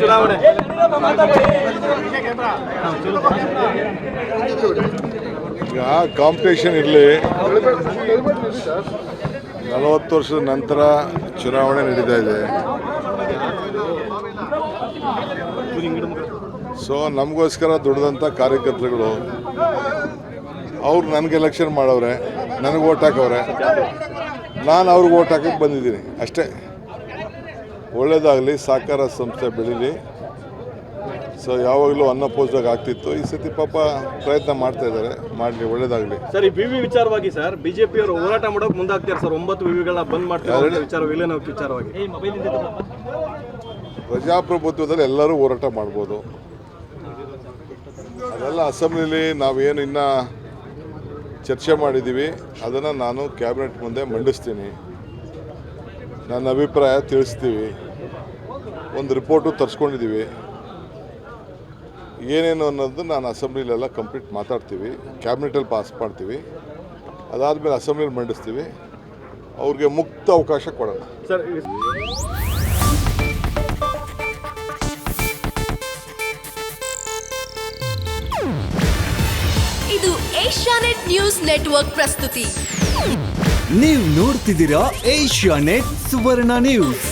ಚುನಾವಣೆ. ಈಗ ಕಾಂಪಿಟೇಷನ್ ಇರಲಿ. ನಲವತ್ತು ವರ್ಷದ ನಂತರ ಚುನಾವಣೆ ನಡೀತಾ ಇದೆ. ಸೊ ನಮಗೋಸ್ಕರ ದುಡ್ದಂಥ ಕಾರ್ಯಕರ್ತರುಗಳು, ಅವ್ರು ನನಗೆ ಎಲೆಕ್ಷನ್ ಮಾಡವ್ರೆ, ನನಗೆ ಓಟ್ ಹಾಕವ್ರೆ. ನಾನು ಅವ್ರಿಗೆ ಓಟ್ ಹಾಕಕ್ಕೆ ಬಂದಿದ್ದೀನಿ, ಅಷ್ಟೇ. ಒಳ್ಳೇದಾಗಲಿ ಸಹಕಾರ ಸಂಸ್ಥೆ ಬೆಳೀಲಿ. ಸೊ ಯಾವಾಗಲೂ ಅನ್ನಪೋಸ್ದಾಗ ಆಗ್ತಿತ್ತು. ಈ ಸತಿ ಪಾಪ ಪ್ರಯತ್ನ ಮಾಡ್ತಾ ಇದ್ದಾರೆ. ಮಾಡಲಿ ಒಳ್ಳೇದಾಗಲಿ. ಸರ್ ಈ ವಿವಿ ವಿಚಾರವಾಗಿ ಸರ್ ಬಿಜೆಪಿ ಅವರು ಹೋರಾಟ ಮಾಡೋಕೆ ಮುಂದಾಗ್ತಾರೆ ಸರ್. ಒಂಬತ್ತು ವಿವಿಗಳನ್ನ ಬಂದ್ ಮಾಡ್ತಾರೆ ವಿಚಾರ ವಿಲೀನ ವಿಚಾರವಾಗಿ. ಪ್ರಜಾಪ್ರಭುತ್ವದಲ್ಲಿ ಎಲ್ಲರೂ ಹೋರಾಟ ಮಾಡ್ಬೋದು. ಅದೆಲ್ಲ ಅಸೆಂಬ್ಲಿಲಿ ನಾವೇನು ಇನ್ನ ಚರ್ಚೆ ಮಾಡಿದ್ದೀವಿ ಅದನ್ನು ನಾನು ಕ್ಯಾಬಿನೆಟ್ ಮುಂದೆ ಮಂಡಿಸ್ತೀನಿ. ನನ್ನ ಅಭಿಪ್ರಾಯ ತಿಳಿಸ್ತೀವಿ. ಒಂದು ರಿಪೋರ್ಟು ತರಿಸ್ಕೊಂಡಿದ್ದೀವಿ. ಏನೇನು ಅನ್ನೋದು ನಾನು ಅಸೆಂಬ್ಲಿಲೆಲ್ಲ ಕಂಪ್ಲೀಟ್ ಮಾತಾಡ್ತೀವಿ. ಕ್ಯಾಬಿನೆಟಲ್ಲಿ ಪಾಸ್ ಮಾಡ್ತೀವಿ. ಅದಾದಮೇಲೆ ಅಸೆಂಬ್ಲಿಲಿ ಮಂಡಿಸ್ತೀವಿ. ಅವ್ರಿಗೆ ಮುಕ್ತ ಅವಕಾಶ ಕೊಡೋಣ. ಸರ್ ಇದು ಏಷ್ಯಾನೆಟ್ ನ್ಯೂಸ್ ನೆಟ್ವರ್ಕ್ ಪ್ರಸ್ತುತಿ. ನೀವು ನೋಡ್ತಿದ್ದೀರಾ ಏಷ್ಯಾ ನೆಟ್ ಸುವರ್ಣ ನ್ಯೂಸ್.